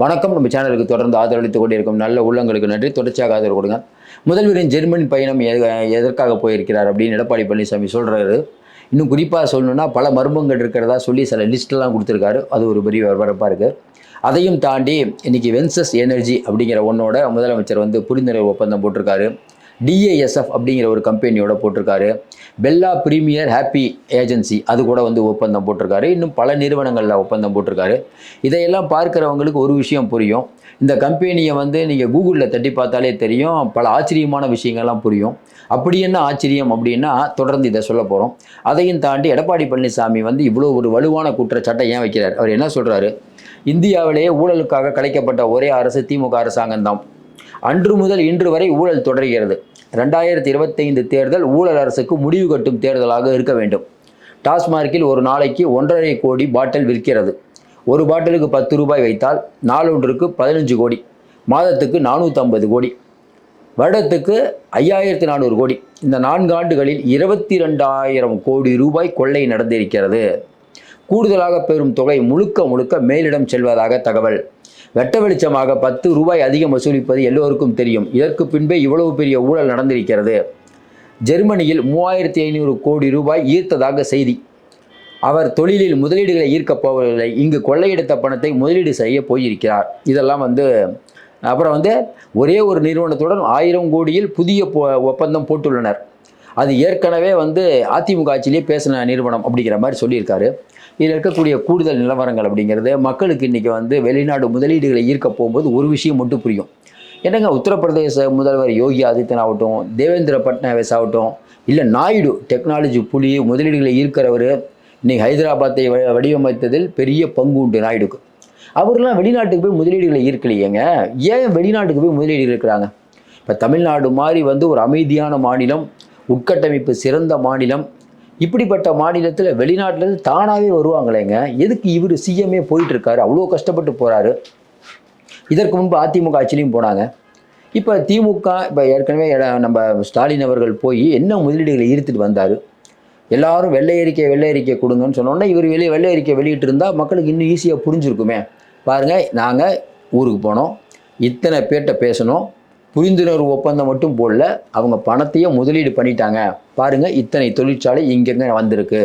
வணக்கம். நம்ம சேனலுக்கு தொடர்ந்து ஆதரவளித்துக் கொண்டிருக்கும் நல்ல உள்ளங்களுக்கு நன்றி. தொடர்ச்சியாக ஆதரவு கொடுங்க. முதல்வரின் ஜெர்மனி பயணம் எதற்காக போயிருக்கிறார் அப்படின்னு எடப்பாடி பழனிசாமி சொல்கிறாரு இன்னும் குறிப்பாக சொல்லணும்னா பல மர்மங்கள் இருக்கிறதா சொல்லி சில லிஸ்ட்டெல்லாம் கொடுத்துருக்காரு. அது ஒரு பெரிய வரப்பரப்பாக இருக்குது அதையும் தாண்டி இன்றைக்கி வென்சஸ் எனர்ஜி அப்படிங்கிற ஒன்னோட முதலமைச்சர் வந்து புரிந்துணர்வு ஒப்பந்தம் போட்டிருக்காரு. டிஏஎஸ்எஃப் அப்படிங்கிற ஒரு கம்பெனியோட போட்டிருக்காரு. பெல்லா ப்ரீமியர் ஹாப்பி ஏஜென்சி அது கூட வந்து ஒப்பந்தம் போட்டிருக்காரு. இன்னும் பல நிறுவனங்களில் ஒப்பந்தம் போட்டிருக்காரு. இதையெல்லாம் பார்க்குறவங்களுக்கு ஒரு விஷயம் புரியும். இந்த கம்பெனியை வந்து நீங்கள் கூகுளில் தட்டி பார்த்தாலே தெரியும். பல ஆச்சரியமான விஷயங்கள்லாம் புரியும். அப்படி என்ன ஆச்சரியம் அப்படின்னா தொடர்ந்து இதை சொல்ல போகிறோம் அதையும் தாண்டி எடப்பாடி பழனிசாமி வந்து இவ்வளோ ஒரு வலுவான குற்றச்சாட்டை ஏன் வைக்கிறார்? அவர் என்ன சொல்கிறாரு இந்தியாவிலேயே ஊழலுக்காக கலைக்கப்பட்ட ஒரே அரசு திமுக அரசாங்கம் தான் அன்று முதல் இன்று வரை ஊழல் தொடர்கிறது. ரெண்டாயிரத்தி இருபத்தைந்து தேர்தல் ஊழல் அரசுக்கு முடிவு கட்டும் தேர்தலாக இருக்க வேண்டும். டாஸ்மார்க்கில் ஒரு நாளைக்கு ஒன்றரை கோடி பாட்டில் விற்கிறது. ஒரு பாட்டிலுக்கு பத்து ரூபாய் வைத்தால் நாளொன்றுக்கு பதினஞ்சு கோடி மாதத்துக்கு நானூற்றம்பது கோடி வருடத்துக்கு ஐயாயிரத்தி நானூறு கோடி. இந்த நான்கு ஆண்டுகளில் இருபத்தி ரெண்டாயிரம் கோடி ரூபாய் கொள்ளை நடந்திருக்கிறது. கூடுதலாக பெறும் தொகை முழுக்க முழுக்க மேலிடம் செல்வதாக தகவல். வெட்ட வெளிச்சமாக பத்து ரூபாய் அதிகம் வசூலிப்பது எல்லோருக்கும் தெரியும். இதற்கு பின்பே இவ்வளவு பெரிய ஊழல் நடந்திருக்கிறது. ஜெர்மனியில் மூவாயிரத்தி ஐநூறு கோடி ரூபாய் ஈர்த்ததாக செய்தி. அவர் தொழிலில் முதலீடுகளை ஈர்க்கப் போவதில்லை. இங்கு கொள்ளையெடுத்த பணத்தை முதலீடு செய்ய போயிருக்கிறார். இதெல்லாம் வந்து அப்புறம் வந்து ஒரே ஒரு நிறுவனத்துடன் ஆயிரம் கோடியில் புதிய ஒப்பந்தம் போட்டுள்ளனர். அது ஏற்கனவே வந்து அதிமுக ஆட்சியிலே பேசின நிறுவனம் அப்படிங்கிற மாதிரி சொல்லியிருக்காரு. இதில் இருக்கக்கூடிய கூடுதல் நிலவரங்கள் அப்படிங்கிறது மக்களுக்கு இன்றைக்கி வந்து வெளிநாடு முதலீடுகளை ஈர்க்க போகும்போது ஒரு விஷயம் மட்டும் புரியும். என்னங்க உத்தரப்பிரதேச முதல்வர் யோகி ஆதித்யன் ஆகட்டும் தேவேந்திர பட்னாவிஸ் ஆகட்டும் இல்லை நாயுடு டெக்னாலஜி புலி முதலீடுகளை ஈர்க்கிறவர் இன்னைக்கு ஹைதராபாத்தை வடிவமைத்ததில் பெரிய பங்கு உண்டு நாயுடுக்கு. அவர்லாம் வெளிநாட்டுக்கு போய் முதலீடுகளை ஈர்க்கலையேங்க. ஏன் வெளிநாட்டுக்கு போய் முதலீடு இருக்கிறாங்க இப்போ தமிழ்நாடு மாதிரி வந்து ஒரு அமைதியான மாநிலம் உட்கட்டமைப்பு சிறந்த மாநிலம் இப்படிப்பட்ட மாநிலத்தில் வெளிநாட்டிலேருந்து தானாகவே வருவாங்களேங்க. எதுக்கு இவர் சிஎம்ஏ போயிட்டுருக்காரு? அவ்வளோ கஷ்டப்பட்டு போகிறாரு இதற்கு முன்பு அதிமுக ஆட்சியிலையும் போனாங்க. இப்போ திமுக இப்போ ஏற்கனவே நம்ம ஸ்டாலின் அவர்கள் போய் என்ன முதலீடுகளை ஈர்த்துட்டு வந்தார்? எல்லாரும் வெள்ளை அறிக்கை வெள்ளை அறிக்கை கொடுங்கன்னு சொன்னோன்னே இவர் வெளியே வெள்ளை அறிக்கை வெளியிட்டு இருந்தால் மக்களுக்கு இன்னும் ஈஸியாக புரிஞ்சிருக்குமே. பாருங்கள் நாங்கள் ஊருக்கு போனோம். இத்தனை பேர்கிட்ட பேசணும். புரிந்துணர்வு ஒப்பந்தம் மட்டும் போடல அவங்க பணத்தையும் முதலீடு பண்ணிட்டாங்க. பாருங்கள் இத்தனை தொழிற்சாலை இங்கெங்கே வந்திருக்கு.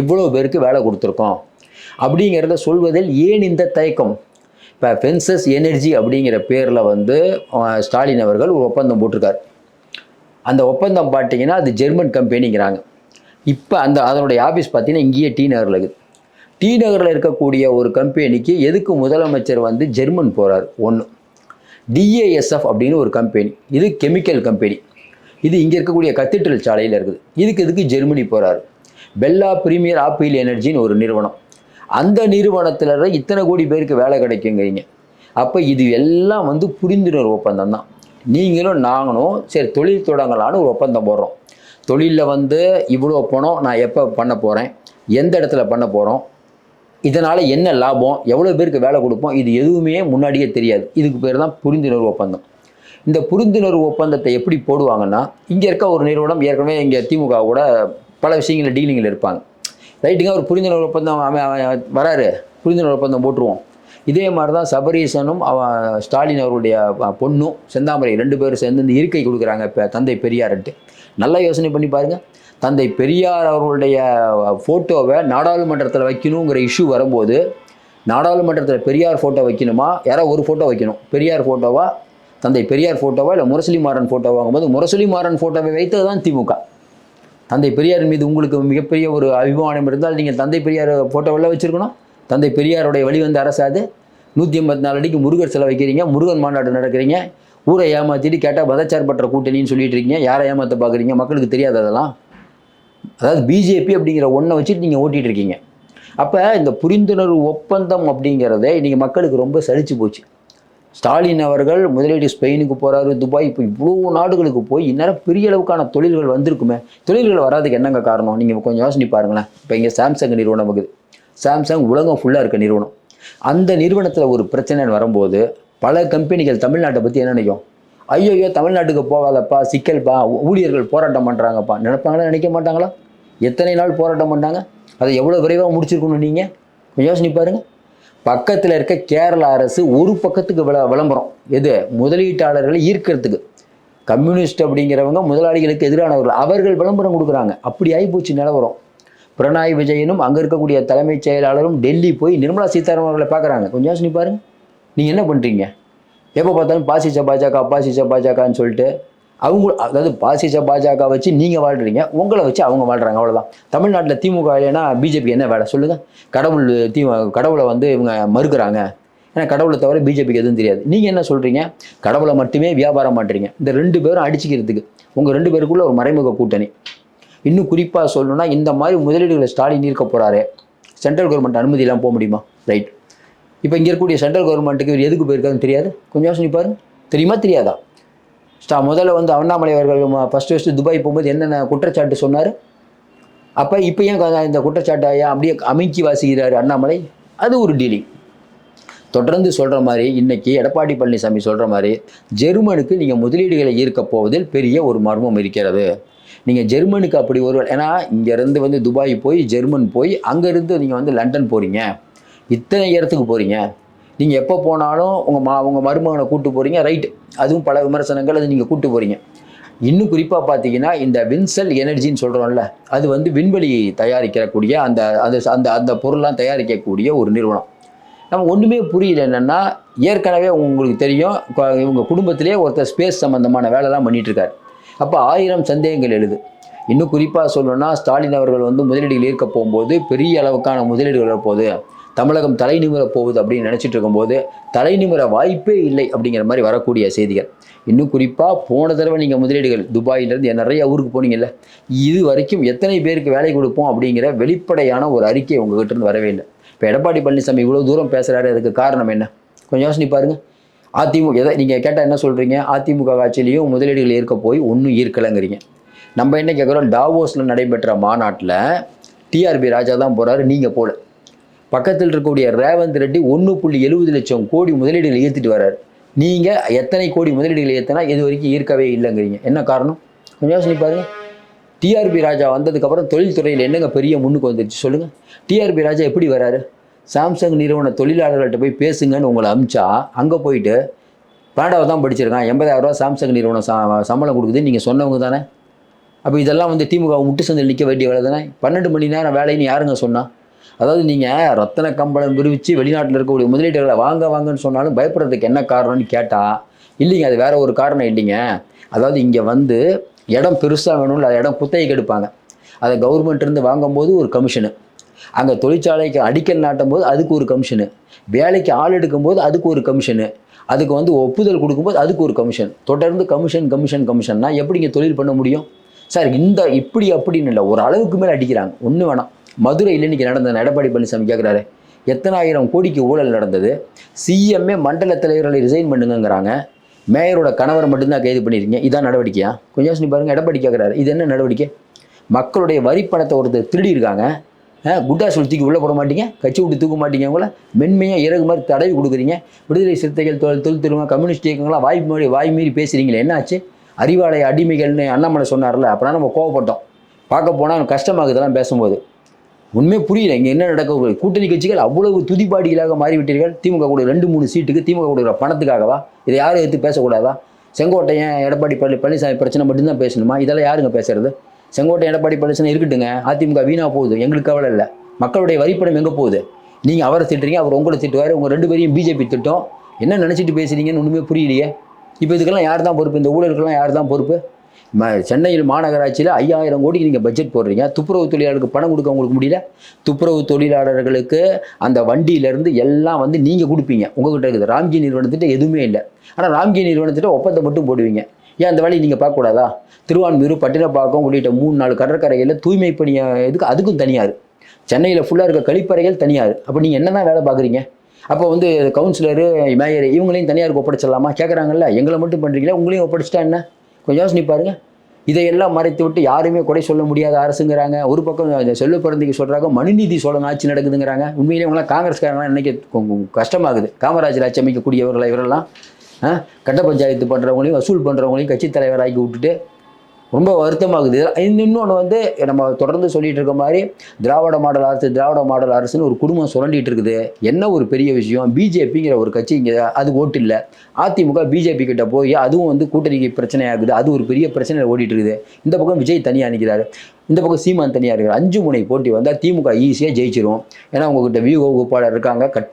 இவ்வளோ பேருக்கு வேலை கொடுத்துருக்கோம். அப்படிங்கிறத சொல்வதில் ஏன் இந்த தயக்கம்? இப்போ ஃபென்சஸ் எனர்ஜி அப்படிங்கிற பேரில் வந்து ஸ்டாலின் அவர்கள் ஒரு ஒப்பந்தம் போட்டிருக்கார். அந்த ஒப்பந்தம் பார்த்தீங்கன்னா அது ஜெர்மன் கம்பெனிங்கிறாங்க. இப்போ அந்த அதனுடைய ஆஃபீஸ் பார்த்தீங்கன்னா இங்கேயே டி நகரில் இருக்குது. டி நகரில் இருக்கக்கூடிய ஒரு கம்பெனிக்கு எதுக்கு முதலமைச்சர் வந்து ஜெர்மன் போகிறார் ஒன்று டிஏஎஸ்எஃப் அப்படின்னு ஒரு கம்பெனி இது கெமிக்கல் கம்பெனி இது இங்கே இருக்கக்கூடிய கத்தீட்ரல் சாலையில் இருக்குது. இதுக்கு எதுக்கு ஜெர்மனி போகிறாரு பெல்லா பிரீமியர் ஆப்பிள் எனர்ஜின்னு ஒரு நிறுவனம். அந்த நிறுவனத்தில் இத்தனை கோடி பேருக்கு வேலை கிடைக்குங்கிறீங்க. அப்போ இது எல்லாம் வந்து புரிந்துணர்வு ஒப்பந்தம் தான். நீங்களும் நாங்களும் சரி தொழில் தொடங்கலான்னு ஒரு ஒப்பந்தம் போடுறோம். தொழிலில் வந்து இவ்வளோ பணம் நான் எப்போ பண்ண போகிறேன் எந்த இடத்துல பண்ண போகிறோம் இதனால் என்ன லாபம்? எவ்வளோ பேருக்கு வேலை கொடுப்போம்? இது எதுவுமே முன்னாடியே தெரியாது. இதுக்கு பேர் தான் புரிந்துணர்வு ஒப்பந்தம். இந்த புரிந்துணர்வு ஒப்பந்தத்தை எப்படி போடுவாங்கன்னா இங்கே இருக்க ஒரு நிறுவனம் ஏற்கனவே இங்கே திமுக கூட பல விஷயங்களில் டீலிங்கில் இருப்பாங்க. ரைட்டுங்க ஒரு புரிந்துணர்வு ஒப்பந்தம் அவன் அவன் வராரு. புரிந்துணர்வு ஒப்பந்தம் போட்டுருவோம். இதே மாதிரி தான் சபரீசனும் அவன் ஸ்டாலின் அவருடைய பொண்ணும் செந்தாமரை ரெண்டு பேரும் சேர்ந்து இந்த இருக்கை கொடுக்குறாங்க இப்போ தந்தை பெரியார்ட்டு நல்லா யோசனை பண்ணி பாருங்கள் தந்தை பெரியார் அவர்களுடைய ஃபோட்டோவை நாடாளுமன்றத்தில் வைக்கணுங்கிற இஷ்யூ வரும்போது நாடாளுமன்றத்தில் பெரியார் ஃபோட்டோ வைக்கணுமா? யாரோ ஒரு ஃபோட்டோ வைக்கணும். பெரியார் ஃபோட்டோவா தந்தை பெரியார் ஃபோட்டோவா இல்லை முரசொலி மாறன் ஃபோட்டோ வாங்கும்போது முரசொலி மாறன் ஃபோட்டோவை வைத்தது தான் திமுக. தந்தை பெரியார் மீது உங்களுக்கு மிகப்பெரிய ஒரு அபிமானம் இருந்தால் நீங்கள் தந்தை பெரியார் ஃபோட்டோவெல்லாம் வச்சுருக்கணும். தந்தை பெரியாருடைய வழிவந்த அரசு அது. நூற்றி ஐம்பத்தி நாலு அடிக்கு முருகர் சிலை வைக்கிறீங்க முருகன் மாநாடு நடக்கிறீங்க. ஊரை ஏமாற்றிட்டு கேட்டால் மதச்சார்பற்ற கூட்டணின்னு சொல்லிட்டு இருக்கீங்க. யாரை ஏமாற்ற பார்க்குறீங்க மக்களுக்கு தெரியாது அதெல்லாம். அதாவது பிஜேபி அப்படிங்கிற ஒன்றை வச்சுட்டு நீங்கள் ஓட்டிகிட்டு இருக்கீங்க. அப்போ இந்த புரிந்துணர்வு ஒப்பந்தம் அப்படிங்கிறதே இன்றைக்கி மக்களுக்கு ரொம்ப சலிச்சு போச்சு. ஸ்டாலின் அவர்கள் முதலீடு ஸ்பெயினுக்கு போகிறாரு துபாய் இப்போ இவ்வளோ நாடுகளுக்கு போய் இந்நேரம் பெரிய அளவுக்கான தொழில்கள் வந்திருக்குமே. தொழில்கள் வராதுக்கு என்னங்க காரணம்? நீங்கள் கொஞ்சம் யோசனை பாருங்களேன். இப்போ இங்கே சாம்சங் நிறுவனம் இருக்குது. சாம்சங் உலகம் ஃபுல்லாக இருக்க நிறுவனம். அந்த நிறுவனத்தில் ஒரு பிரச்சனைன்னு வரும்போது பல கம்பெனிகள் தமிழ்நாட்டை பற்றி என்ன நினைக்கும்? ஐயோ தமிழ்நாட்டுக்கு போகாதப்பா சிக்கல்ப்பா ஊழியர்கள் போராட்டம் பண்ணுறாங்கப்பா நினைப்பாங்களா நினைக்க மாட்டாங்களா? எத்தனை நாள் போராட்டம் பண்ணாங்க? அதை எவ்வளோ விரைவாக முடிச்சிருக்கணும் நீங்கள் கொஞ்சம் யோசனை பாருங்கள் பக்கத்தில் இருக்க கேரள அரசு ஒரு பக்கத்துக்கு விள விளம்பரம் எது? முதலீட்டாளர்களை ஈர்க்கிறதுக்கு. கம்யூனிஸ்ட் அப்படிங்கிறவங்க முதலாளிகளுக்கு எதிரானவர்கள். அவர்கள் விளம்பரம் கொடுக்குறாங்க. அப்படி ஆகிப்போச்சு நிலவரம். பிரணாய் விஜயனும் அங்கே இருக்கக்கூடிய தலைமைச் செயலாளரும் டெல்லி போய் நிர்மலா சீதாராமன் அவர்களை பார்க்குறாங்க. கொஞ்சம் யோசனை பாருங்கள் நீங்கள் என்ன பண்ணுறீங்க எப்போ பார்த்தாலும் பாசிச்ச பாஜக பாசிச்ச பாஜகன்னு சொல்லிட்டு அவங்க அதாவது பாசிச்ச பாஜக வச்சு நீங்கள் வாழ்றீங்க உங்களை வச்சு அவங்க வாழ்கிறாங்க அவ்வளோதான் தமிழ்நாட்டில் திமுக இல்லைன்னா பிஜேபி என்ன வேலை? சொல்லுங்கள் கடவுள் தி கடவுளை வந்து இவங்க மறுக்கிறாங்க. ஏன்னா கடவுளை தவிர பிஜேபிக்கு எதுவும் தெரியாது. நீங்கள் என்ன சொல்கிறீங்க கடவுளை மட்டுமே வியாபாரம் பண்ணுறீங்க இந்த ரெண்டு பேரும் அடிச்சுக்கிறதுக்கு. உங்கள் ரெண்டு பேருக்குள்ளே ஒரு மறைமுக கூட்டணி. இன்னும் குறிப்பாக சொல்லணும்னா இந்த மாதிரி முதலீடுகளை ஸ்டாலின் ஈர்க்க போகிறாரு சென்ட்ரல் கவர்மெண்ட் அனுமதி போக முடியுமா? ரைட். இப்போ இங்கே இருக்கக்கூடிய சென்ட்ரல் கவர்மெண்ட்டுக்கு இவர் எதுக்கு போயிருக்காருன்னு தெரியாது? கொஞ்சம் யோசனை பாருங்க. தெரியுமா? தெரியாதா? ஸ்டா முதல்ல வந்து அண்ணாமலை அவர்கள் ஃபஸ்ட்டு ஃபஸ்ட்டு துபாய் போகும்போது என்னென்ன குற்றச்சாட்டு சொன்னார்? அப்போ இப்போ ஏன் இந்த குற்றச்சாட்டை ஏன் அப்படியே அமுக்கி வாசிக்கிறார் அண்ணாமலை? அது ஒரு டீலிங் தொடர்ந்து சொல்கிற மாதிரி இன்னைக்கு எடப்பாடி பழனிசாமி சொல்கிற மாதிரி ஜெர்மனுக்கு நீங்கள் முதலீடுகளை ஈர்க்க போவதில் பெரிய ஒரு மர்மம் இருக்கிறது. நீங்கள் ஜெர்மனுக்கு அப்படி ஒரு ஏன்னா இங்கேருந்து வந்து துபாய் போய் ஜெர்மன் போய் அங்கேருந்து நீங்கள் வந்து லண்டன் போகிறீங்க இத்தனை இடத்துக்கு போகிறீங்க நீங்கள் எப்போ போனாலும் உங்கள் மா உங்கள் மருமகனை கூட்டு போகிறீங்க ரைட்டு அதுவும் பல விமர்சனங்கள் அது நீங்கள் கூட்டு போகிறீங்க இன்னும் குறிப்பாக பார்த்தீங்கன்னா இந்த வின்செல் எனர்ஜின்னு சொல்கிறோம்ல அது வந்து விண்வெளி தயாரிக்கக்கூடிய அந்த அந்த அந்த அந்த பொருள்லாம் தயாரிக்கக்கூடிய ஒரு நிறுவனம். நம்ம ஒன்றுமே புரியல என்னென்னா ஏற்கனவே உங்களுக்கு தெரியும் இவங்க குடும்பத்திலே ஒருத்தர் ஸ்பேஸ் சம்மந்தமான வேலைலாம் பண்ணிகிட்ருக்காரு அப்போ ஆயிரம் சந்தேகங்கள் எழுது. இன்னும் குறிப்பாக சொல்லணும்னா ஸ்டாலின் அவர்கள் வந்து முதலீடுகள் ஈர்க்க போகும்போது பெரிய அளவுக்கான முதலீடுகள் வரப்போகுது. தமிழகம் தலை நிமிர போகுது அப்படின்னு நினச்சிட்டு இருக்கும்போது தலை நிமிர வாய்ப்பே இல்லை அப்படிங்கிற மாதிரி வரக்கூடிய செய்திகள். இன்னும் குறிப்பாக போன தடவை நீங்கள் முதலீடுகள் துபாயிலேருந்து நிறைய ஊருக்கு போனீங்கல்ல இது வரைக்கும் எத்தனை பேருக்கு வேலை கொடுப்போம் அப்படிங்கிற வெளிப்படையான ஒரு அறிக்கை உங்ககிட்ட இருந்து வரவே இல்லை இப்போ எடப்பாடி பழனிசாமி இவ்வளோ தூரம் பேசுகிறாரு அதுக்கு காரணம் என்ன? கொஞ்சம் யோசனை பாருங்க. அதிமுக எதை நீங்கள் கேட்டால் என்ன சொல்கிறீங்க அதிமுக ஆட்சியிலையும் முதலீடுகள் இருக்க போய் ஒன்றும் ஈர்க்கலைங்கிறீங்க. நம்ம என்ன கேட்குறோம் டாவோஸில் நடைபெற்ற மாநாட்டில் டிஆர்பி ராஜா தான் போகிறாரு நீங்கள் போகல பக்கத்தில் இருக்கக்கூடிய ரேவந்த் ரெட்டி ஒன்று புள்ளி எழுபது லட்சம் கோடி முதலீடுகளை ஈர்த்துட்டு வர்றார். நீங்கள் எத்தனை கோடி முதலீடுகளை ஏற்றினா இது வரைக்கும் ஈர்க்கவே இல்லைங்கிறீங்க. என்ன காரணம்? கொஞ்சம் யோசனை பாருங்க. டிஆர்பி ராஜா வந்ததுக்கப்புறம் தொழில்துறையில் என்னங்க பெரிய முன்னுக்கு வந்துருச்சு சொல்லுங்கள் டிஆர்பி ராஜா எப்படி வராரு? சாம்சங் நிறுவன தொழிலாளர்கள்ட்ட போய் பேசுங்கன்னு உங்களை அமிச்சா அங்கே போயிட்டு பன்னெண்டாவது தான் படிச்சிருக்கான். எண்பதாயிரரூவா சாம்சங் நிறுவனம் சா சம்பளம் கொடுக்குதுன்னு நீங்கள் சொன்னவங்க தானே? அப்போ இதெல்லாம் வந்து திமுக முட்டு சந்தையில் நிற்க வேண்டிய வேலை தானே? பன்னெண்டு மணி நேரம் வேலைன்னு யாருங்க சொன்னால் அதாவது நீங்கள் ரத்தன கம்பளம் விரிவிச்சு வெளிநாட்டில் இருக்கக்கூடிய முதலீடுகளை வாங்க வாங்கன்னு சொன்னாலும் பயப்படுறதுக்கு என்ன காரணம்னு கேட்டால் இல்லைங்க அது வேற ஒரு காரணம் இல்லைங்க. அதாவது இங்கே வந்து இடம் பெருசாக வேணும்ல அது இடம் குத்தகைக்கு எடுப்பாங்க. அதை கவர்மெண்ட் இருந்து வாங்கும்போது ஒரு கமிஷனு அங்கே தொழிற்சாலைக்கு அடிக்கல் நாட்டும் போது அதுக்கு ஒரு கமிஷனு வேலைக்கு ஆள் எடுக்கும்போது அதுக்கு ஒரு கமிஷனு அதுக்கு வந்து ஒப்புதல் கொடுக்கும்போது அதுக்கு ஒரு கமிஷன் தொடர்ந்து கமிஷன் கமிஷன் கமிஷன்னா எப்படிங்க தொழில் பண்ண முடியும்? சார் இந்த இப்படி அப்படின்னு இல்லை ஒரு அளவுக்கு மேலே அடிக்கிறாங்க. ஒன்று வேணாம். மதுரையில் இன்னைக்கு நடந்த எடப்பாடி பழனிசாமி கேட்குறாரு எத்தனாயிரம் கோடிக்கு ஊழல் நடந்தது? சிஎம்ஏ மண்டல தலைவர்களை ரிசைன் பண்ணுங்கிறாங்க மேயரோட கணவர் மட்டும்தான் கைது பண்ணியிருக்கீங்க இதான் நடவடிக்கையா? கொஞ்சம் யோசனை பாருங்கள் எடப்பாடி கேட்குறாரு இது என்ன நடவடிக்கை? மக்களுடைய வரி பணத்தை ஒருத்தர் திருடி இருக்காங்க குட்டா சொல்லி தூக்கி உள்ளே போட மாட்டீங்க. கட்சி விட்டு தூக்க மாட்டீங்க அவங்கள மென்மையாக இறகு மாதிரி தடவி கொடுக்குறீங்க. விடுதலை சிறுத்தைகள் தொழில் தொழில் திரும்ப கம்யூனிஸ்ட் இயக்கங்களாம் வாய் மாதிரி வாய் மீறி பேசுகிறீங்களே என்னாச்சு? அறிவாலய அடிமைகள்னு அண்ணாமலை சொன்னார்ல அப்புறம் நம்ம கோவப்பட்டோம். பார்க்க போனால் கஷ்டமாகுதெல்லாம் பேசும்போது. உண்மையே புரியல. இங்கே என்ன நடக்க கூட்டணி கட்சிகள் அவ்வளவு துதிப்பாடிகளாக மாறிவிட்டீர்கள். திமுக கூட ரெண்டு மூணு சீட்டுக்கு திமுக கொடுக்குற பணத்துக்காகவா? இதை யாரும் எடுத்து பேசக்கூடாதா? செங்கோட்டையன் எடப்பாடி பழனி பழனிசாமி பிரச்சனை மட்டும்தான் பேசணுமா? இதெல்லாம் யாருங்க பேசுறது? செங்கோட்டை எடப்பாடி பழனிசாமி இருக்கட்டுங்க. அதிமுக வீணா போகுது. எங்களுக்கு கவலை இல்லை. மக்களுடைய வரிப்பணம் எங்கே போகுது? நீங்கள் அவரை திட்டுறீங்க அவர் உங்களை திட்டுவார். உங்கள் ரெண்டு பேரையும் பிஜேபி திட்டம். என்ன நினச்சிட்டு பேசுறீங்கன்னு ஒன்றுமே புரியலையே. இப்போ இதுக்கெல்லாம் யார் தான் பொறுப்பு? இந்த ஊழலுக்கெல்லாம் யார் தான் பொறுப்பு? சென்னையில் மாநகராட்சியில் ஐயாயிரம் கோடிக்கு நீங்கள் பட்ஜெட் போடுறீங்க. துப்புரவு தொழிலாளருக்கு பணம் கொடுக்க உங்களுக்கு முடியல. துப்புரவு தொழிலாளர்களுக்கு அந்த வண்டியிலேருந்து எல்லாம் வந்து நீங்கள் கொடுப்பீங்க. உங்ககிட்ட இருக்குது. ராம்ஜி நிறுவனத்திட்ட எதுவுமே இல்லை. ஆனால் ராம்ஜி நிறுவனத்திட்ட ஒப்பந்தம் மட்டும் போடுவீங்க. ஏன் அந்த வேலையை நீங்கள் பார்க்கக்கூடாதா? திருவான்மியூர் பட்டினப்பாக்கம் உள்ளிட்ட மூணு நாலு கடற்கரைகளில் தூய்மை பணியை இதுக்கு அதுக்கும் தனியார். சென்னையில் ஃபுல்லாக இருக்க கழிப்பறைகள் தனியார். அப்போ நீங்கள் என்ன தான் வேலை பார்க்குறீங்க? அப்போ வந்து கவுன்சிலரு மேயர் இவங்களையும் தனியாருக்கு ஒப்படைச்சிடலாமா? கேட்குறாங்கல்ல எங்களை மட்டும் பண்ணுறீங்களா உங்களையும் ஒப்படைச்சிட்டா என்ன? கொஞ்சம் யோசனை பாருங்க. இதையெல்லாம் மறைத்து விட்டு யாருமே குறை சொல்ல முடியாத அரசுங்கிறாங்க. ஒரு பக்கம் செல்வ பிறந்திக்கு சொல்கிறாங்க மனுநீதி சோழன் ஆட்சி நடக்குதுங்கிறாங்க. உண்மையிலே இவங்களாம் காங்கிரஸ்காரங்களாம் இன்னைக்கு கஷ்டமாகுது. காமராஜர் ஆட்சி அமைக்கக்கூடியவர்களை இவரெல்லாம் கட்ட பஞ்சாயத்து பண்ணுறவங்களையும் வசூல் பண்ணுறவங்களையும் கட்சி தலைவராக்கி விட்டுட்டு ரொம்ப வருத்தமாகுது. இன்னொன்று வந்து நம்ம தொடர்ந்து சொல்லிட்டு இருக்க மாதிரி திராவிட மாடல் அரசு திராவிட மாடல் அரசுன்னு ஒரு குடும்பம் சுரண்டிட்டு இருக்குது. என்ன ஒரு பெரிய விஷயம்? பிஜேபிங்கிற ஒரு கட்சி இங்கே அது ஓட்டு இல்லை. அதிமுக பிஜேபி கிட்ட போய் அதுவும் வந்து கூட்டணிக்கு பிரச்சனையாகுது. அது ஒரு பெரிய பிரச்சனையில் ஓடிட்டு இருக்குது. இந்த பக்கம் விஜய் தனியாக நிற்கிறாரு இந்த பக்கம் சீமான் தனியாக இருக்காரு. அஞ்சு முனை போட்டி வந்தால் திமுக ஈஸியாக ஜெயிச்சிரும். ஏன்னா உங்ககிட்ட வியூ வகுப்பாளர் இருக்காங்க. கட்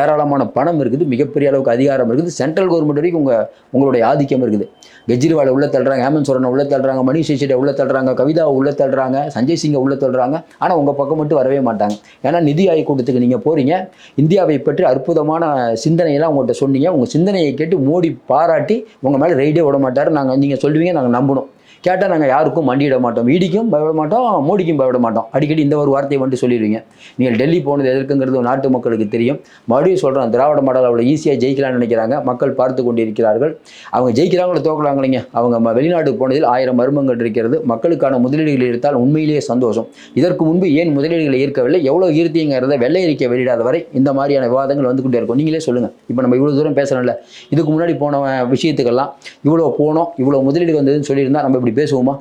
ஏராளமான பணம் இருக்குது. மிகப்பெரிய அளவுக்கு அதிகாரம் இருக்குது. சென்ட்ரல் கவர்மெண்ட் வரைக்கும் உங்கள் உங்களுடைய ஆதிக்கம் இருக்குது. கெஜ்ரிவாலை உள்ள தள்ளுறாங்க. ஹேமந்த் சோரனை உள்ள தள்ளுறாங்க. மணிஷ் சிசோடியை உள்ள தள்ளுறாங்க. கவிதாவை உள்ள தள்ளுறாங்க. சஞ்சய் சிங்கை உள்ள தள்ளுறாங்க. ஆனால் உங்கள் பக்கம் மட்டும் வரவே மாட்டாங்க. ஏன்னா நிதி ஆயோக் கூட்டத்துக்கு நீங்கள் போகிறீங்க இந்தியாவை பற்றி அற்புதமான சிந்தனையெல்லாம் உங்கள்கிட்ட சொன்னீங்க. உங்கள் சிந்தனையை கேட்டு மோடி பாராட்டி உங்கள் மேலே ரெய்டே விட மாட்டார். நாங்கள் நீங்கள் சொல்லுவீங்க நாங்கள் நம்பணும். கேட்டால் நாங்கள் யாருக்கும் மண்டியிட மாட்டோம். ஈடிக்கும் பயப்பட மாட்டோம் மோடிக்கும் பயப்பட மாட்டோம். அடிக்கடி இந்த ஒரு வார்த்தையை வந்துட்டு சொல்லிடுவீங்க. நீங்கள் டெல்லி போனது எதற்குங்கிறது நாட்டு மக்களுக்கு தெரியும். மறுபடியும் சொல்கிறோம் திராவிட மாடல் அவ்வளோ ஈஸியாக ஜெயிக்கலாம்னு நினைக்கிறாங்க. மக்கள் பார்த்து கொண்டிருக்கிறார்கள். அவங்க ஜெயிக்கிறாங்களோ தோக்கலாங்களீங்க. அவங்க வெளிநாட்டுக்கு போனதில் ஆயிரம் மர்மங்கள் இருக்கிறது. மக்களுக்கான முதலீடுகள் எடுத்தால் உண்மையிலேயே சந்தோஷம். இதற்கு முன்பு ஏன் முதலீடுகளை ஈர்க்கவில்லை? எவ்வளோ ஈர்த்திங்கிறத வெள்ளை அறிக்கை வெளியிடாத வரை இந்த மாதிரியான விவாதங்கள் வந்து கொண்டே இருக்கும். நீங்களே சொல்லுங்கள் இப்போ நம்ம இவ்வளோ தூரம் பேசுகிறோம்ல இதுக்கு முன்னாடி போன விஷயத்துக்கெல்லாம் இவ்வளோ போனோம் இவ்வளோ முதலீடு வந்ததுன்னு சொல்லியிருந்தால் நம்ம இப்படி பேசுவோமா?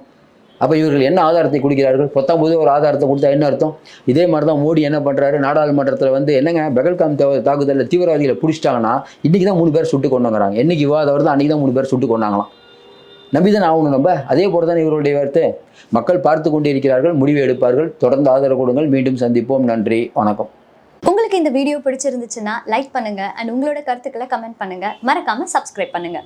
அப்போ இவர்கள் என்ன ஆதாரத்தை கொடுக்கிறார்கள்? பத்தொம்பது ஒரு ஆதாரத்தை கொடுத்தா என்ன அர்த்தம்? இதே மாதிரி தான் மோடி என்ன பண்ணுறாரு நாடாளுமன்றத்தில் வந்து என்னங்க? பெகல்காம் தாக்குதலில் தீவிரவாதிகளை பிடிச்சிட்டாங்கன்னா இன்றைக்கி தான் மூணு பேர் சுட்டு கொண்டாங்கிறாங்க என்னைக்கு விவாதம் வருதோ அன்றைக்கி தான் மூணு பேர் சுட்டு கொண்டாங்களாம் நம்பி தான் ஆகணும் நம்ம? அதே போல தான் இவருடைய வார்த்தை மக்கள் பார்த்து கொண்டு இருக்கிறார்கள் முடிவு எடுப்பார்கள். தொடர்ந்து ஆதரவு கொடுங்கள். மீண்டும் சந்திப்போம். நன்றி. வணக்கம். உங்களுக்கு இந்த வீடியோ பிடிச்சிருந்துச்சுன்னா லைக் பண்ணுங்க. அண்ட் உங்களோட கருத்துக்களை கமெண்ட் பண்ணுங்க. மறக்காம சப்ஸ்கிரைப் பண்ணுங்க.